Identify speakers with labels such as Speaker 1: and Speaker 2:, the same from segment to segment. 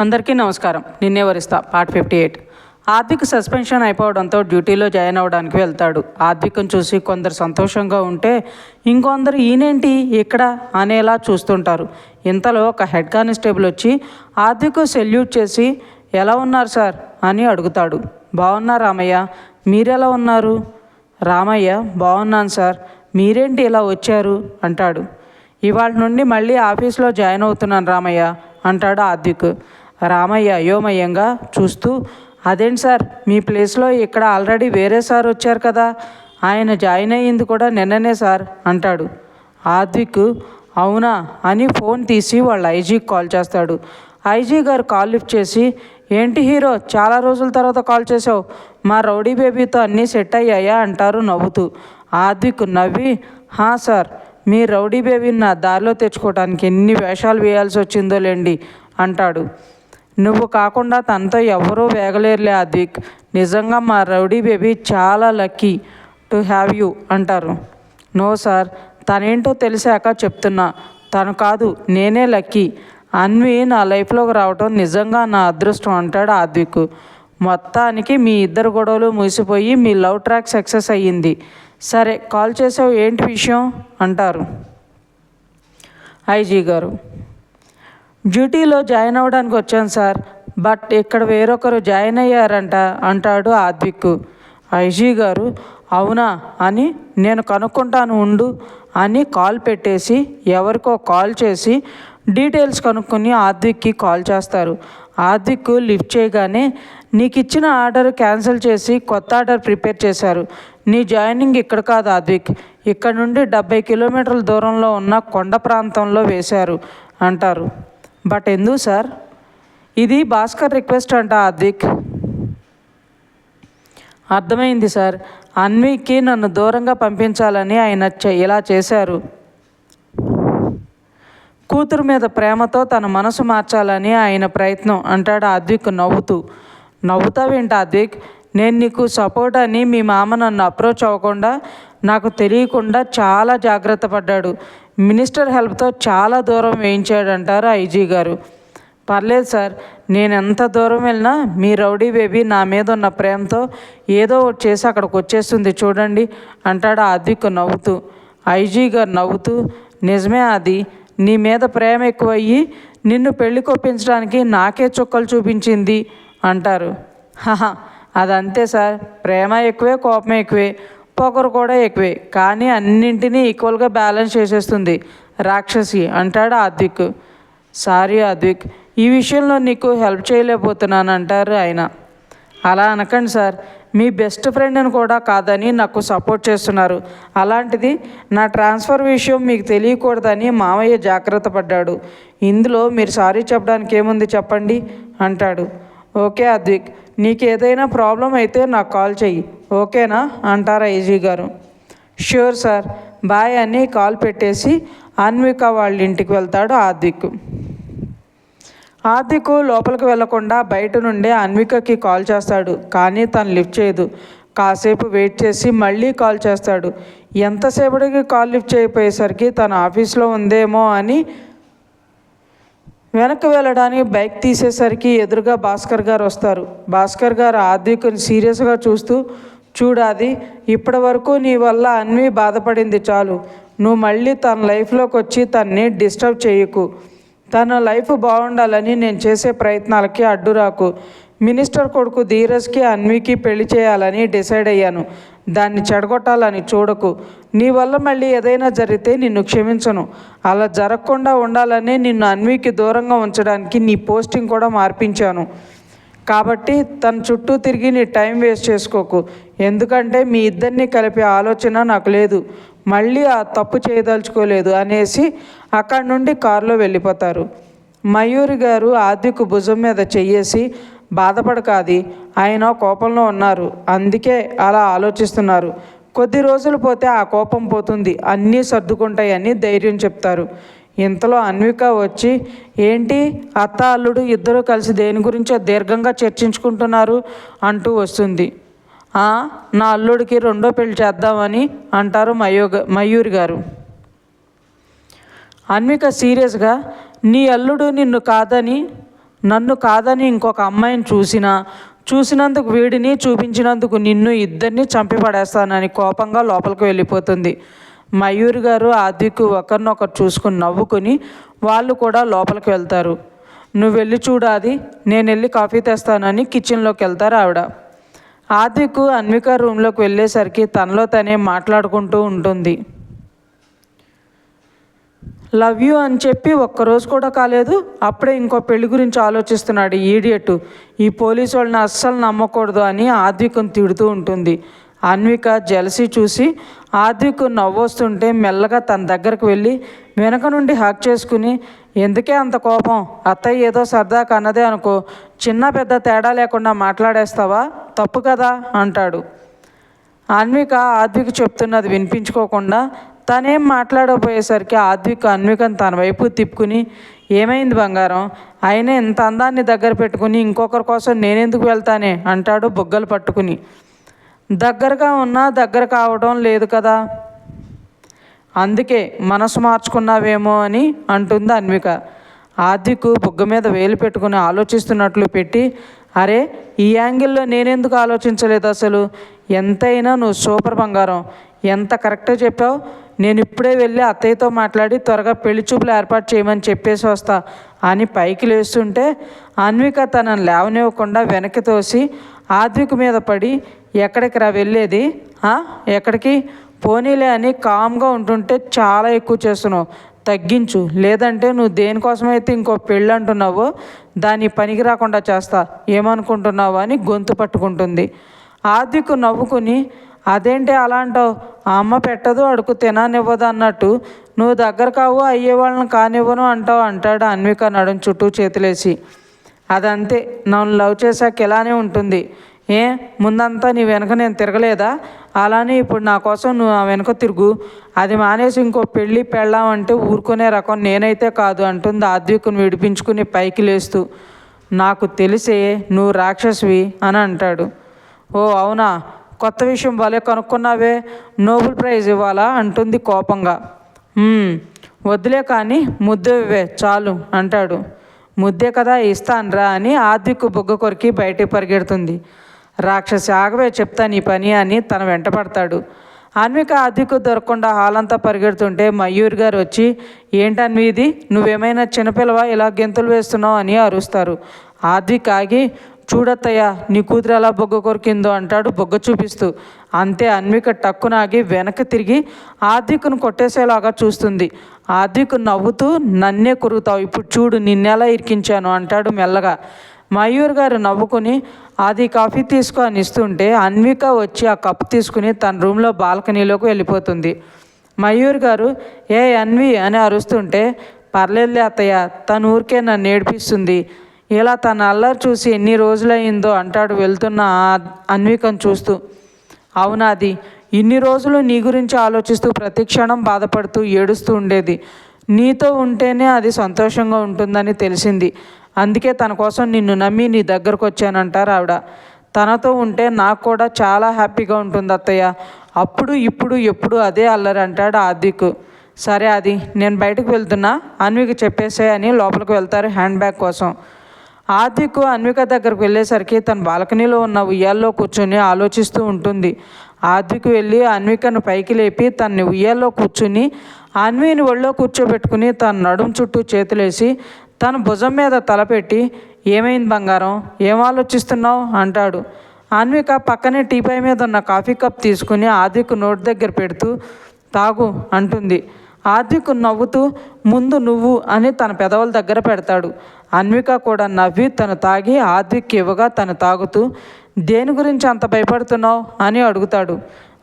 Speaker 1: అందరికీ నమస్కారం. నిన్నే వరిస్తా. Part fifty eight. ఆర్థిక సస్పెన్షన్ అయిపోవడంతో డ్యూటీలో జాయిన్ అవ్వడానికి వెళ్తాడు. ఆర్థికం చూసి కొందరు సంతోషంగా ఉంటే ఇంకొందరు ఈయనేంటి? ఇక్కడ అనేలా చూస్తుంటారు. ఇంతలో ఒక హెడ్ కానిస్టేబుల్ వచ్చి ఆర్థిక సెల్యూట్ చేసి ఎలా ఉన్నారు సార్? అని అడుగుతాడు. బాగున్నా రామయ్య. మీరెలా ఉన్నారు? రామయ్య బాగున్నాను సార్. మీరేంటి ఇలా వచ్చారు? అంటాడు. ఇవాళ నుండి మళ్ళీ ఆఫీస్లో జాయిన్ అవుతున్నాను రామయ్య అంటాడు ఆర్థిక్. రామయ్య అయోమయంగా చూస్తూ అదేంటి సార్? మీ ప్లేస్లో ఇక్కడ ఆల్రెడీ వేరే సార్ వచ్చారు కదా? ఆయన జాయిన్ అయ్యింది కూడా నిన్ననే సార్ అంటాడు. ఆద్విక్ అవునా? అని ఫోన్ తీసి వాళ్ళ ఐజీకి కాల్ చేస్తాడు. ఐజీ గారు కాల్ లిఫ్ట్ చేసి ఏంటి హీరో చాలా రోజుల తర్వాత కాల్ చేసావు మా రౌడీ బేబీతో అన్నీ సెట్ అయ్యాయా? అంటారు నవ్వుతూ. ఆద్విక్ నవ్వి హా సార్ మీ రౌడీ బేబీని నా దారిలో తెచ్చుకోవటానికి ఎన్ని వేషాలు వేయాల్సి వచ్చిందో లేండి అంటాడు. నువ్వు కాకుండా తనతో ఎవరూ వేగలేరులే ఆద్విక్ నిజంగా మా రౌడీ బేబీ చాలా లక్కీ టు హ్యావ్ యూ అంటారు. నో సార్ తనేంటో తెలిసాక చెప్తున్నా. తను కాదు నేనే లక్కీ. అన్వి నా లైఫ్లోకి రావటం నిజంగా నా అదృష్టం అంటాడు ఆద్విక్ మొత్తానికి మీ ఇద్దరు గొడవలు మూసిపోయి మీ లవ్ ట్రాక్ సక్సెస్ అయ్యింది. సరే కాల్ చేసావు ఏంటి విషయం? అంటారు. ఐజీ గారు. డ్యూటీలో జాయిన్ అవ్వడానికి వచ్చాను సార్. బట్ ఇక్కడ వేరొకరు జాయిన్ అయ్యారంట అంటాడు ఆద్విక్ ఐజీ గారు అవునా అని నేను కనుక్కుంటాను ఉండు అని కాల్ పెట్టేసి ఎవరికో కాల్ చేసి డీటెయిల్స్ కనుక్కొని ఆద్విక్కి కాల్ చేస్తారు. ఆద్విక్ లిఫ్ట్ చేయగానే నీకు ఇచ్చిన ఆర్డర్ క్యాన్సిల్ చేసి కొత్త ఆర్డర్ ప్రిపేర్ చేశారు. నీ జాయినింగ్ ఇక్కడ కాదు ఆద్విక్ ఇక్కడ నుండి డెబ్బై కిలోమీటర్ల దూరంలో ఉన్న కొండ ప్రాంతంలో వేశారు అంటారు. బట్ ఎందుకు సార్? ఇది భాస్కర్ రిక్వెస్ట్ అంట అద్విక్ అర్థమైంది సార్. అన్వికి నన్ను దూరంగా పంపించాలని ఆయన చే- ఇలా చేశారు. కూతురు మీద ప్రేమతో తన మనసు మార్చాలని ఆయన ప్రయత్నం అంటాడు అద్విక్ నవ్వుతూ. నవ్వుతావేంటి అద్విక్ నేను నీకు సపోర్ట్ అని మీ మామ నన్ను అప్రోచ్ అవ్వకుండా నాకు తెలియకుండా చాలా జాగ్రత్త పడ్డాడు. మినిస్టర్ హెల్ప్తో చాలా దూరం వేయించాడు అంటారు ఐజీ గారు. పర్లేదు సార్ నేను ఎంత దూరం వెళ్ళినా మీ రౌడీ బేబీ నా మీద ఉన్న ప్రేమతో ఏదో ఒకటి చేసి అక్కడికి వచ్చేస్తుంది చూడండి అంటాడు ఆద్విక్ నవ్వుతూ. ఐజీ గారు నవ్వుతూ నిజమే అది నీ మీద ప్రేమ ఎక్కువయ్యి నిన్ను పెళ్ళి కొప్పించడానికి నాకే చుక్కలు చూపించింది అంటారు. హహ అదంతే సార్ ప్రేమ ఎక్కువే కోపం ఎక్కువే. పొగరు కూడా ఎక్కువే కానీ అన్నింటినీ ఈక్వల్గా బ్యాలెన్స్ చేసేస్తుంది. రాక్షసి అంటాడు ఆద్విక్. సారీ అద్విక్ ఈ విషయంలో నీకు హెల్ప్ చేయలేకపోతున్నాను అంటారు ఆయన. అలా అనకండి సార్ మీ బెస్ట్ ఫ్రెండ్ని కూడా కాదని నాకు సపోర్ట్ చేస్తున్నారు. అలాంటిది నా ట్రాన్స్ఫర్ విషయం మీకు తెలియకూడదని మామయ్య జాగ్రత్త పడ్డాడు. ఇందులో మీరు సారీ చెప్పడానికి ఏముంది చెప్పండి అంటాడు. ఓకే అద్విక్ నీకు ఏదైనా ప్రాబ్లం అయితే నాకు కాల్ చెయ్యి ఓకేనా? అంటారా ఐజీ గారు. ష్యూర్ సార్ బాయ్ అని కాల్ పెట్టేసి అన్విక వాళ్ళ ఇంటికి వెళ్తాడు ఆద్విక్ ఆదికు లోపలికి వెళ్ళకుండా బయట నుండే అన్వికకి కాల్ చేస్తాడు కానీ తను లిఫ్ట్ చేయదు. కాసేపు వెయిట్ చేసి మళ్ళీ కాల్ చేస్తాడు. ఎంతసేపటికి కాల్ లిఫ్ట్ చేయపోయేసరికి తన ఆఫీస్లో ఉందేమో అని వెనక్కి వెళ్ళడానికి బైక్ తీసేసరికి ఎదురుగా భాస్కర్ గారు వస్తారు. భాస్కర్ గారు ఆద్వికుని సీరియస్గా చూస్తూ చూడాది ఇప్పటి వరకు నీ వల్ల అన్వి బాధపడింది చాలు. నువ్వు మళ్ళీ తన లైఫ్లోకి వచ్చి తన్ని డిస్టర్బ్ చేయకు. తన లైఫ్ బాగుండాలని నేను చేసే ప్రయత్నాలకి అడ్డురాకు మినిస్టర్ కొడుకు ధీరజ్కి అన్వికి పెళ్ళి చేయాలని డిసైడ్ అయ్యాను. దాన్ని చెడగొట్టాలని చూడకు. నీ వల్ల మళ్ళీ ఏదైనా జరిగితే నిన్ను క్షమించను. అలా జరగకుండా ఉండాలని నిన్ను అన్వికి దూరంగా ఉంచడానికి నీ పోస్టింగ్ కూడా మార్పించాను. కాబట్టి తన చుట్టూ తిరిగి నీ టైం వేస్ట్ చేసుకోకు. ఎందుకంటే మీ ఇద్దరిని కలిపే ఆలోచన నాకు లేదు. మళ్ళీ ఆ తప్పు చేయదలుచుకోలేదు అనేసి అక్కడి నుండి కారులో వెళ్ళిపోతారు. మయూరి గారు ఆద్యకు భుజం మీద చెయ్యేసి బాధపడకాది ఆయన కోపంలో ఉన్నారు. అందుకే అలా ఆలోచిస్తున్నారు. కొద్ది రోజులు పోతే ఆ కోపం పోతుంది. అన్నీ సర్దుకుంటాయని ధైర్యం చెప్తారు. ఇంతలో అన్విక వచ్చి ఏంటి? అత్త అల్లుడు ఇద్దరూ కలిసి దేని గురించో దీర్ఘంగా చర్చించుకుంటున్నారు? అంటూ వస్తుంది. నా అల్లుడికి రెండో పెళ్ళి చేద్దామని అంటారు మయూగ మయూరి గారు. అన్విక సీరియస్గా నీ అల్లుడు నిన్ను కాదని నన్ను కాదని ఇంకొక అమ్మాయిని చూసినా చూసినందుకు వీడిని చూపించినందుకు నిన్ను ఇద్దరిని చంపిపడేస్తానని కోపంగా లోపలికి వెళ్ళిపోతుంది. మయూరి గారు ఆదికు ఒకరినొకరు చూసుకుని నవ్వుకుని వాళ్ళు కూడా లోపలికి వెళ్తారు. నువ్వు వెళ్ళి చూడాది నేను వెళ్ళి కాఫీ తెస్తానని కిచెన్లోకి వెళ్తారు ఆవిడ. ఆదికు అన్విక రూమ్లోకి వెళ్ళేసరికి తనలో తనే మాట్లాడుకుంటూ ఉంటుంది. లవ్ యూ అని చెప్పి ఒక్కరోజు కూడా కాలేదు అప్పుడే ఇంకో పెళ్ళి గురించి ఆలోచిస్తున్నాడు ఈడియట్ ఈ పోలీసు వాళ్ళని అస్సలు నమ్మకూడదు అని ఆద్వికం తిడుతూ ఉంటుంది. అన్విక జలసి చూసి ఆద్వికు నవ్వొస్తుంటే మెల్లగా తన దగ్గరకు వెళ్ళి వెనక నుండి హక్ చేసుకుని ఎందుకే అంత కోపం? అత్తయ్య ఏదో సరదా కన్నదే అనుకో. చిన్న పెద్ద తేడా లేకుండా మాట్లాడేస్తావా? తప్పు కదా అంటాడు. అన్విక ఆద్విక చెప్తున్నది వినిపించుకోకుండా తనేం మాట్లాడకపోయేసరికి ఆద్విక్ అన్వికను తన వైపు తిప్పుకుని ఏమైంది బంగారం? అయినా ఇంత అందాన్ని దగ్గర పెట్టుకుని ఇంకొకరి కోసం నేనెందుకు వెళ్తానే? అంటాడు బుగ్గలు పట్టుకుని. దగ్గరగా ఉన్నా దగ్గర కావడం లేదు కదా. అందుకే మనసు మార్చుకున్నావేమో అని అంటుంది అన్విక. ఆద్వికు బుగ్గ మీద వేలు పెట్టుకుని ఆలోచిస్తున్నట్లు పెట్టి అరే ఈ యాంగిల్లో నేనెందుకు ఆలోచించలేదు అసలు? ఎంతైనా నువ్వు సూపర్ బంగారం. ఎంత కరెక్ట్గా చెప్పావు? నేను ఇప్పుడే వెళ్ళి అత్తయ్యతో మాట్లాడి త్వరగా పెళ్ళి చూపులు ఏర్పాటు చేయమని చెప్పేసి వస్తా అని పైకి లేస్తుంటే అన్విక తనను లేవనివ్వకుండా వెనక్కి తోసి ఆద్విక మీద పడి ఎక్కడికి రా వెళ్ళేది? ఎక్కడికి? పోనీలే అని కామ్గా ఉంటుంటే చాలా ఎక్కువ చేస్తున్నావు. తగ్గించు. లేదంటే నువ్వు దేనికోసమైతే ఇంకో పెళ్ళి అంటున్నావో దాన్ని పనికి రాకుండా చేస్తా. ఏమనుకుంటున్నావు? అని గొంతు పట్టుకుంటుంది. ఆద్వికు నవ్వుకుని అదేంటి అలా అంటావు? ఆ అమ్మ పెట్టదు అడుగు తిననివ్వదు అన్నట్టు. నువ్వు దగ్గర కావు అయ్యే వాళ్ళని కానివ్వను అంటావు అంటాడు అన్విక నడుం చుట్టూ చేతులేసి. అదంతే నన్ను లవ్ చేశాక ఇలానే ఉంటుంది. ఏ ముందంతా నీ వెనక నేను తిరగలేదా? అలానే ఇప్పుడు నా కోసం నువ్వు ఆ వెనక తిరుగు. అది మానేసి ఇంకో పెళ్ళి పెళ్ళామంటే ఊరుకునే రకం నేనైతే కాదు అంటుంది ఆద్వికుని విడిపించుకుని పైకి లేస్తూ. నాకు తెలిసే నువ్వు రాక్షసువి అని అంటాడు. ఓ అవునా? కొత్త విషయం భలే కనుక్కున్నావే. నోబెల్ ప్రైజ్ ఇవ్వాలా? అంటుంది కోపంగా. వద్దులే కానీ ముద్దు ఇవ్వే చాలు అంటాడు. ముద్దే కదా ఇస్తానురా అని ఆద్విక్ బుగ్గ కొరికి బయటికి పరిగెడుతుంది. రాక్షసి ఆగవే చెప్తా నీ పని అని తన వెంట పడతాడు. అన్విక ఆద్వికు దొరకకుండా హాల్ అంతా పరిగెడుతుంటే మయూర్ గారు వచ్చి ఏంటన్వి ఇది? నువ్వేమైనా చిన్నపిల్లవా? ఇలా గెంతులు వేస్తున్నావు? అని అరుస్తారు. ఆద్విక్ ఆగి చూడత్తయ్యా నీ కూతురు ఎలా బొగ్గ కొరికిందో అంటాడు బొగ్గ చూపిస్తూ. అంతే అన్విక టక్కునాగి వెనక్కి తిరిగి ఆద్వికును కొట్టేసేలాగా చూస్తుంది. ఆద్వికు నవ్వుతూ నన్నే కొరుకుతావు ఇప్పుడు చూడు నిన్నెలా ఇరికించాను అంటాడు మెల్లగా. మయూర్ గారు నవ్వుకుని అది కాఫీ తీసుకో అని ఇస్తుంటే అన్విక వచ్చి ఆ కప్పు తీసుకుని తన రూమ్లో బాల్కనీలోకి వెళ్ళిపోతుంది. మయూర్ గారు ఏ అన్వి అని అరుస్తుంటే పర్లేదులే అత్తయ్య తన ఊరికే నన్ను ఏడిపిస్తుంది. ఇలా తన అల్లరి చూసి ఎన్ని రోజులయ్యిందో అంటాడు వెళ్తున్న అన్వికను చూస్తూ. అవునాది ఇన్ని రోజులు నీ గురించి ఆలోచిస్తూ ప్రతి క్షణం బాధపడుతూ ఏడుస్తూ ఉండేది. నీతో ఉంటేనే అది సంతోషంగా ఉంటుందని తెలిసింది. అందుకే తన కోసం నిన్ను నమ్మి నీ దగ్గరకు వచ్చానంటారు ఆవిడ. తనతో ఉంటే నాకు కూడా చాలా హ్యాపీగా ఉంటుంది అత్తయ్య. అప్పుడు ఇప్పుడు ఎప్పుడు అదే అల్లరి అంటాడు ఆదిక్. సరే అది నేను బయటకు వెళ్తున్నా. అన్వికి చెప్పేసే అని లోపలికి వెళ్తారు హ్యాండ్ బ్యాగ్ కోసం. ఆతిక్ అన్విక దగ్గరకు వెళ్ళేసరికి తన బాల్కనీలో ఉన్న ఉయ్యాల్లో కూర్చొని ఆలోచిస్తూ ఉంటుంది. ఆతిక్ వెళ్ళి అన్వికను పైకి లేపి తన్ని ఉయ్యాల్లో కూర్చుని అన్విని ఒళ్ళో కూర్చోబెట్టుకుని తన నడుం చుట్టూ చేతులేసి తన భుజం మీద తలపెట్టి ఏమైంది బంగారం? ఏం ఆలోచిస్తున్నావు? అంటాడు. అన్విక పక్కనే టీపై మీద ఉన్న కాఫీ కప్ తీసుకుని ఆదిక్ నోటి దగ్గర పెడుతూ తాగు అంటుంది. ఆద్విక్ నవ్వుతూ ముందు నువ్వు అని తన పెదవుల దగ్గర పెడతాడు. అన్విక కూడా నవ్వి తను తాగి ఆద్విక్ ఇవ్వగా తను తాగుతూ దేని గురించి అంత భయపడుతున్నావు? అని అడుగుతాడు.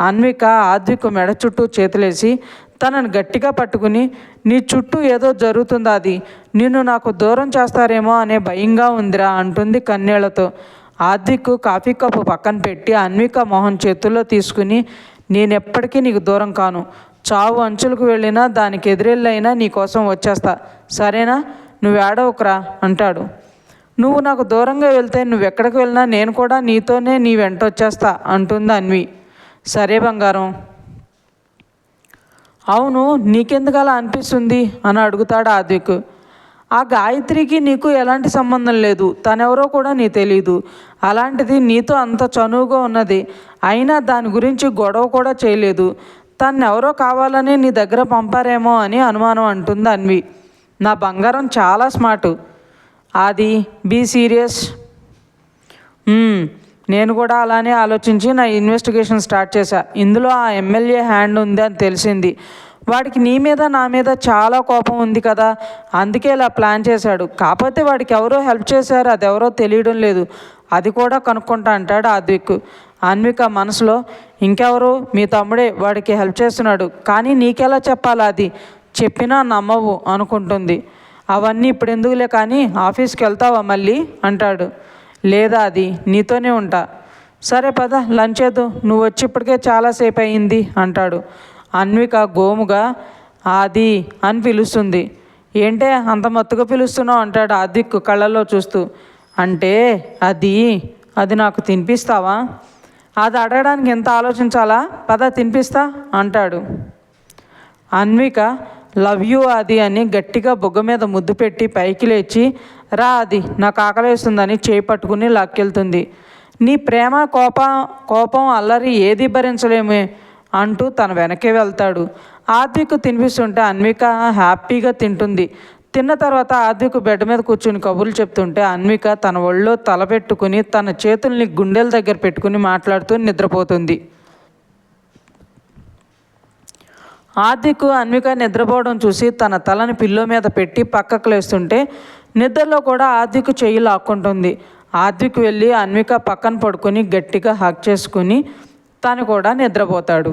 Speaker 1: అన్విక ఆద్విక్ మెడ చుట్టూ చేతులేసి తనను గట్టిగా పట్టుకుని నీ చుట్టూ ఏదో జరుగుతుంది అది నిన్ను నాకు దూరం చేస్తారేమో అనే భయంగా ఉందిరా అంటుంది కన్నీళ్ళతో. ఆద్విక్ కాఫీ కప్పు పక్కన పెట్టి అన్విక మొహం చేతుల్లో తీసుకుని నేనెప్పటికీ నీకు దూరం కాను. చావు అంచులకు వెళ్ళినా దానికి ఎదురెళ్ళైనా నీ కోసం వచ్చేస్తా. సరేనా? నువ్వు ఏడవకురా అంటాడు. నువ్వు నాకు దూరంగా వెళ్తే నువ్వు ఎక్కడికి వెళ్ళినా నేను కూడా నీతోనే నీ వెంట వచ్చేస్తా అంటుంది అన్వి. సరే బంగారం. అవును నీకెందుకు అలా అనిపిస్తుంది? అని అడుగుతాడు ఆద్విక్. ఆ గాయత్రికి నీకు ఎలాంటి సంబంధం లేదు. తనెవరో కూడా నీ తెలీదు. అలాంటిది నీతో అంత చనువుగా ఉన్నది. అయినా దాని గురించి గొడవ కూడా చేయలేదు. తన్నెవరో ఎవరో కావాలని నీ దగ్గర పంపారేమో అని అనుమానం అంటుంది అన్వి. నా బంగారం చాలా స్మార్ట్. అది బీ సీరియస్. నేను కూడా అలానే ఆలోచించి నా ఇన్వెస్టిగేషన్ స్టార్ట్ చేశా. ఇందులో ఆ ఎమ్మెల్యే హ్యాండ్ ఉంది అని తెలిసింది. వాడికి నీ మీద నా మీద చాలా కోపం ఉంది కదా. అందుకే ఇలా ప్లాన్ చేశాడు. కాకపోతే వాడికి ఎవరో హెల్ప్ చేశారు అది ఎవరో తెలియడం లేదు. అది కూడా కనుక్కుంటా అంటాడు ఆద్విక్ అన్విక మనసులో ఇంకెవరు? మీ తమ్ముడే వాడికి హెల్ప్ చేస్తున్నాడు. కానీ నీకెలా చెప్పాలా అది? చెప్పినా నమ్మవు అనుకుంటుంది. అవన్నీ ఇప్పుడు ఎందుకులే కానీ ఆఫీస్కి వెళ్తావా మళ్ళీ? అంటాడు. లేదా అది? నీతోనే ఉంటా. సరే పద లంచ్ చేద్దాం. నువ్వు వచ్చి ఇప్పటికే చాలాసేపు అయింది అంటాడు. అన్విక గోముగా ఆది అని పిలుస్తుంది. ఏంటే అంత మత్తుగా పిలుస్తున్నావు? అంటాడు ఆదిక్ కళ్ళల్లో చూస్తూ. అంటే అది అది నాకు తినిపిస్తావా? అది అడగడానికి ఎంత ఆలోచించాలా? పద తినిపిస్తా అంటాడు. అన్విక లవ్ యూ అది అని గట్టిగా బొగ్గ మీద ముద్దు పెట్టి పైకి లేచి రా అది నాకు ఆకలేస్తుందని చేయి పట్టుకుని లాక్కెళ్తుంది. నీ ప్రేమ కోప కోపం అల్లరి ఏది భరించలేమే అంటూ తన వెనకే వెళ్తాడు. ఆత్విక్ తినిపిస్తుంటే అన్విక హ్యాపీగా తింటుంది. తిన్న తర్వాత ఆద్విక్ బెడ్ మీద కూర్చుని కబుర్లు చెప్తుంటే అన్విక తన ఒళ్ళో తల పెట్టుకుని తన చేతుల్ని గుండెల దగ్గర పెట్టుకుని మాట్లాడుతూ నిద్రపోతుంది. ఆదికు అన్విక నిద్రపోవడం చూసి తన తలని పిల్లో మీద పెట్టి పక్కకు లేస్తుంటే నిద్రలో కూడా ఆదికు చెయ్యి లాక్కుంటుంది. ఆద్విక్ వెళ్ళి అన్విక పక్కన పడుకొని గట్టిగా హక్ చేసుకుని తను కూడా నిద్రపోతాడు.